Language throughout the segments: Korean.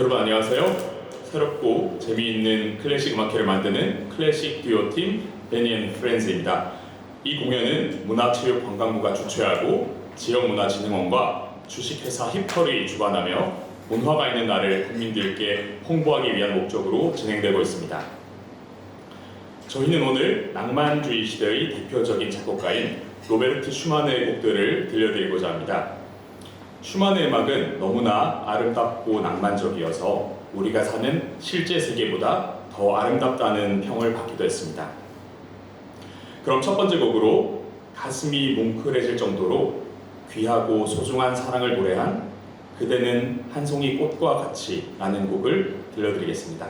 여러분 안녕하세요. 새롭고 재미있는 클래식 음악회를 만드는 클래식 듀오 팀 베니 앤 프렌즈입니다. 이 공연은 문화체육관광부가 주최하고 지역문화진흥원과 주식회사 힙털이 주관하며 문화가 있는 날을 국민들께 홍보하기 위한 목적으로 진행되고 있습니다. 저희는 오늘 낭만주의 시대의 대표적인 작곡가인 로베르트 슈만의 곡들을 들려드리고자 합니다. 슈만의 음악은 너무나 아름답고 낭만적이어서 우리가 사는 실제 세계보다 더 아름답다는 평을 받기도 했습니다. 그럼 첫 번째 곡으로 가슴이 뭉클해질 정도로 귀하고 소중한 사랑을 노래한 그대는 한 송이 꽃과 같이 라는 곡을 들려드리겠습니다.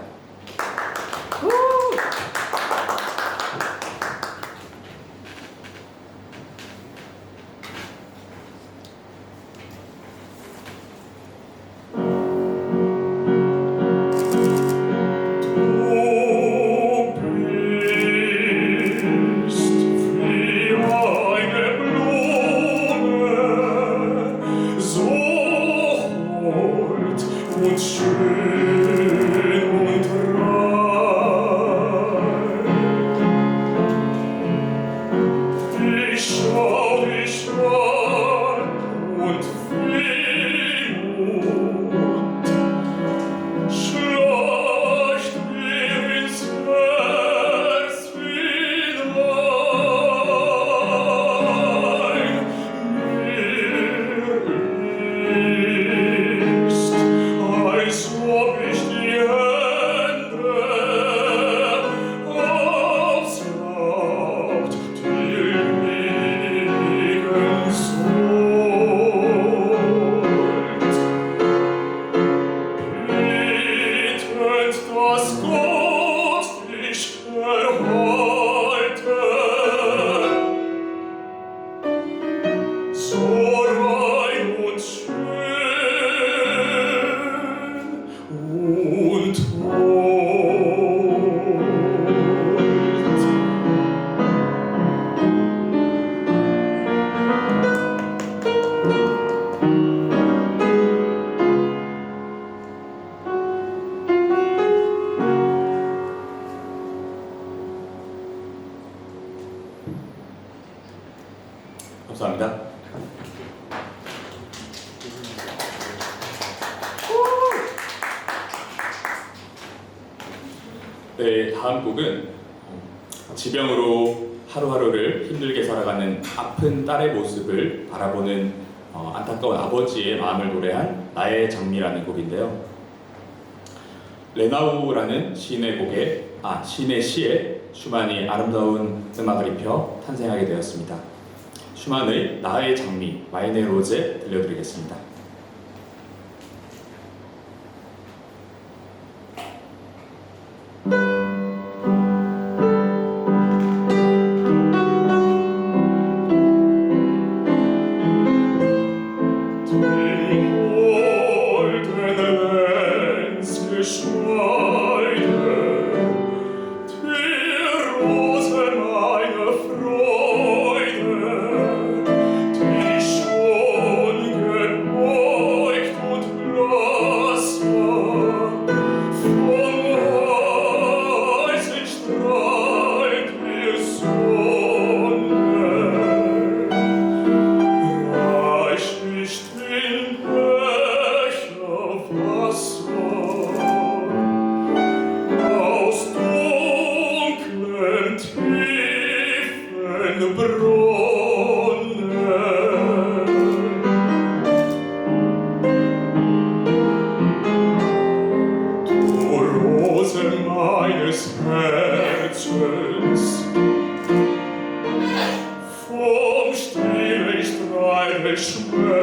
So 네, 다음 곡은 지병으로 하루하루를 힘들게 살아가는 아픈 딸의 모습을 바라보는 어, 안타까운 아버지의 마음을 노래한 나의 장미라는 곡인데요. 레나우라는 시인의 곡에 아 시인의 시에 슈만이 아름다운 음악을 입혀 탄생하게 되었습니다. 슈만의 나의 장미 마이네 로제 들려드리겠습니다.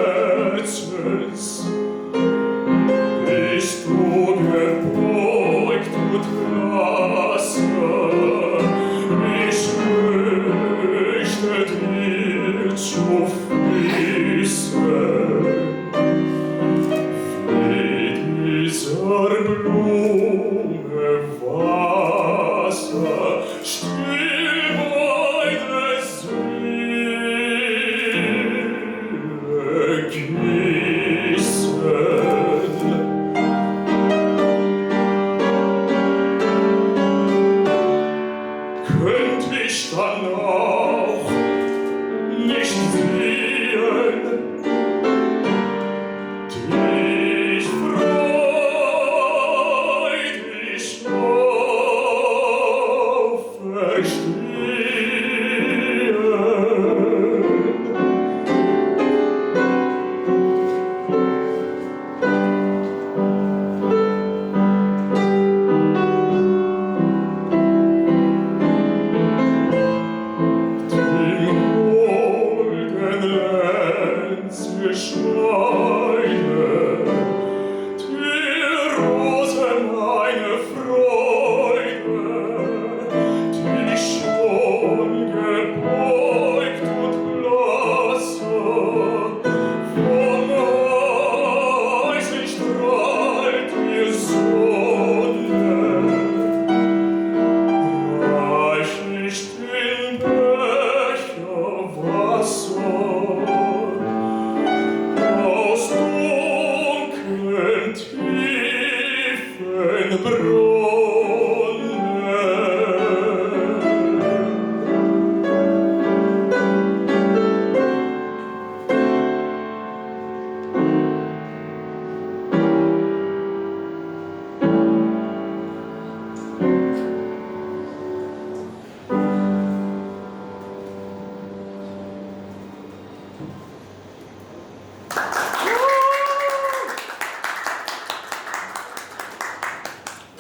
Herzens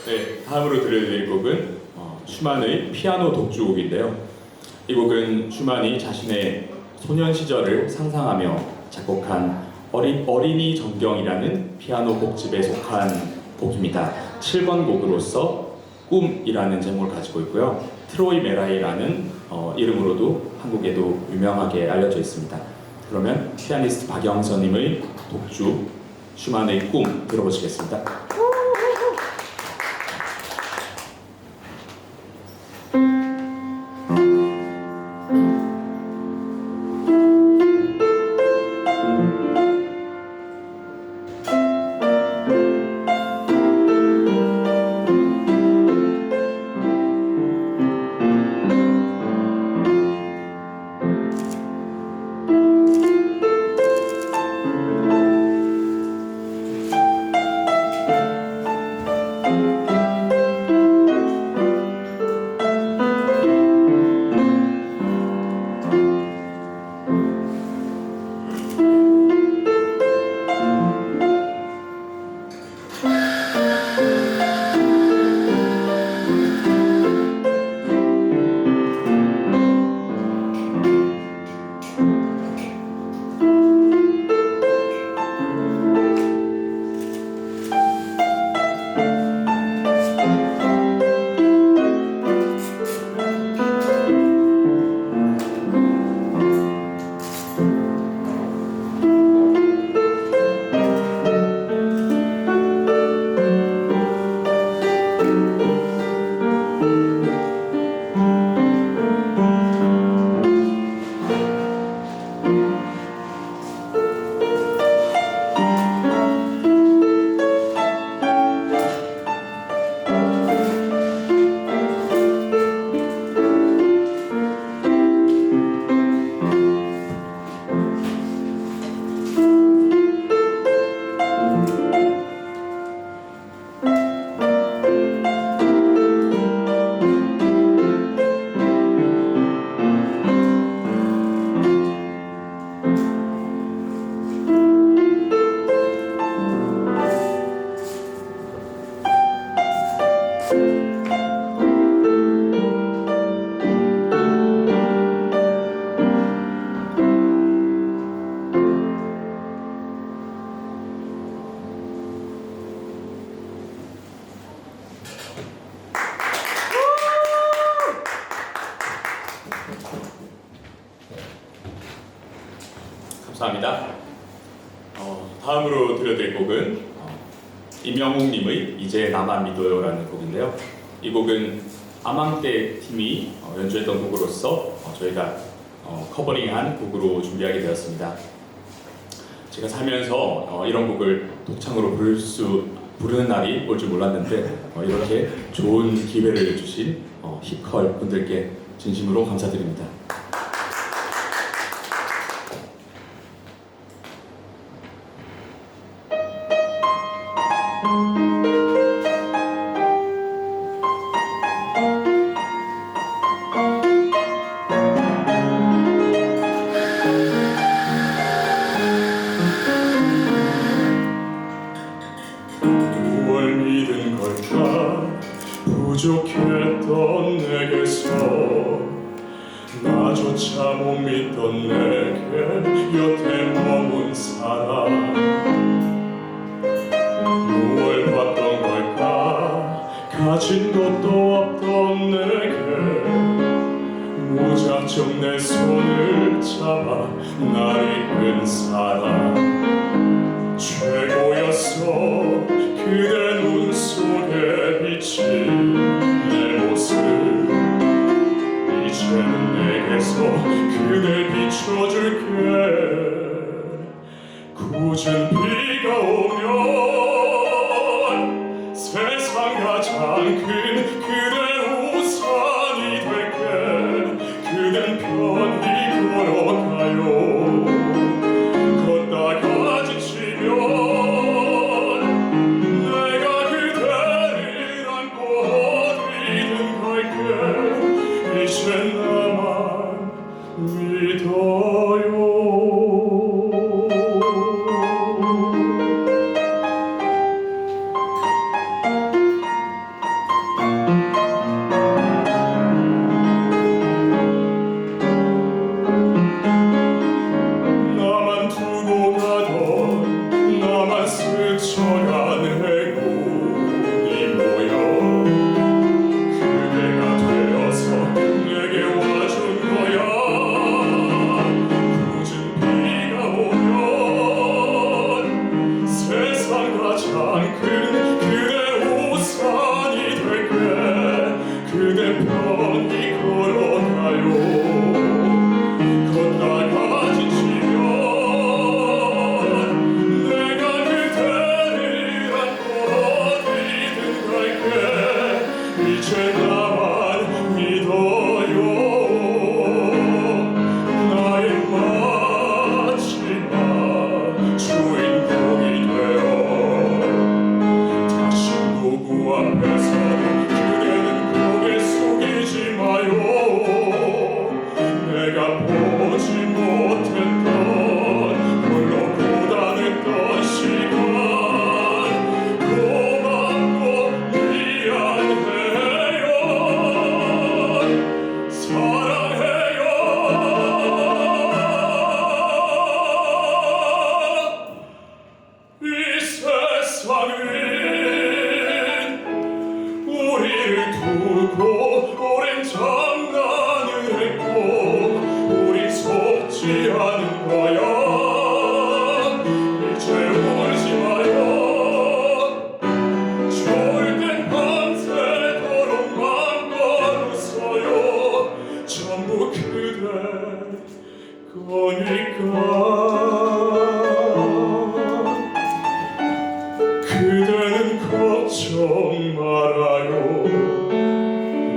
네, 다음으로 들려드릴 곡은 어, 슈만의 피아노 독주곡인데요. 이 곡은 슈만이 자신의 소년 시절을 상상하며 작곡한 어린, 어린이 전경이라는 피아노 곡집에 속한 곡입니다. 7번 곡으로서 꿈이라는 제목을 가지고 있고요. 트로이 메라이라는 어, 이름으로도 한국에도 유명하게 알려져 있습니다. 그러면 피아니스트 박영선님의 독주 슈만의 꿈 들어보시겠습니다. 감사합니다. 어, 다음으로 들려드릴 곡은 어, 임영웅님의 이제 나만 믿어요라는 곡인데요. 이 곡은 아망떼 팀이 어, 연주했던 곡으로서 어, 저희가 어, 커버링한 곡으로 준비하게 되었습니다. 제가 살면서 어, 이런 곡을 독창으로 부를 수 부르는 날이 올 줄 몰랐는데 어, 이렇게 좋은 기회를 주신 어, 히컬 분들께 진심으로 감사드립니다. 가진 것도 없던 내게 무작정 내 손을 잡아 날 이끈 사람. 최고였어. 그대 눈 속에 비친 내 모습. 이제는 내게서 그대 비춰줄게 걱정 말아요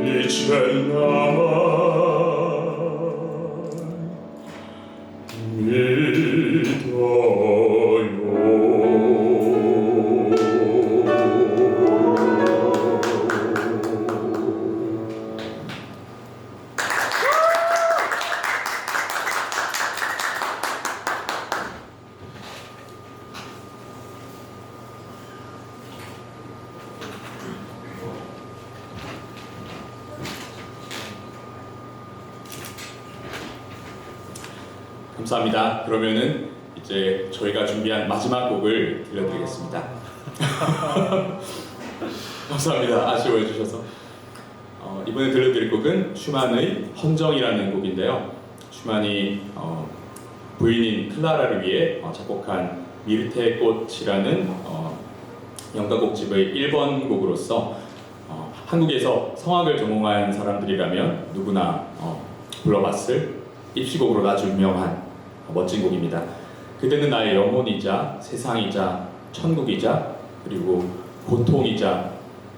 이제 나만 감사합니다. 그러면은 이제 저희가 준비한 마지막 곡을 들려드리겠습니다. 감사합니다. 아쉬워해 주셔서. 어, 이번에 들려드릴 곡은 슈만의 헌정이라는 곡인데요. 슈만이 어, 부인인 클라라를 위해 어, 작곡한 미르테 꽃이라는 어, 연가곡집의 1번 곡으로서 어, 한국에서 성악을 전공한 사람들이라면 누구나 어, 불러봤을 입시곡으로 아주 유명한 멋진 곡입니다. 그대는 나의 영혼이자 세상이자 천국이자 그리고 고통이자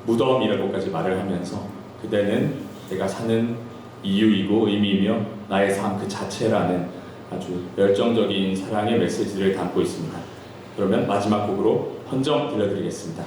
무덤이라고까지 말을 하면서 그대는 내가 사는 이유이고 의미이며 나의 삶 그 자체라는 아주 열정적인 사랑의 메시지를 담고 있습니다. 그러면 마지막 곡으로 헌정 들려드리겠습니다.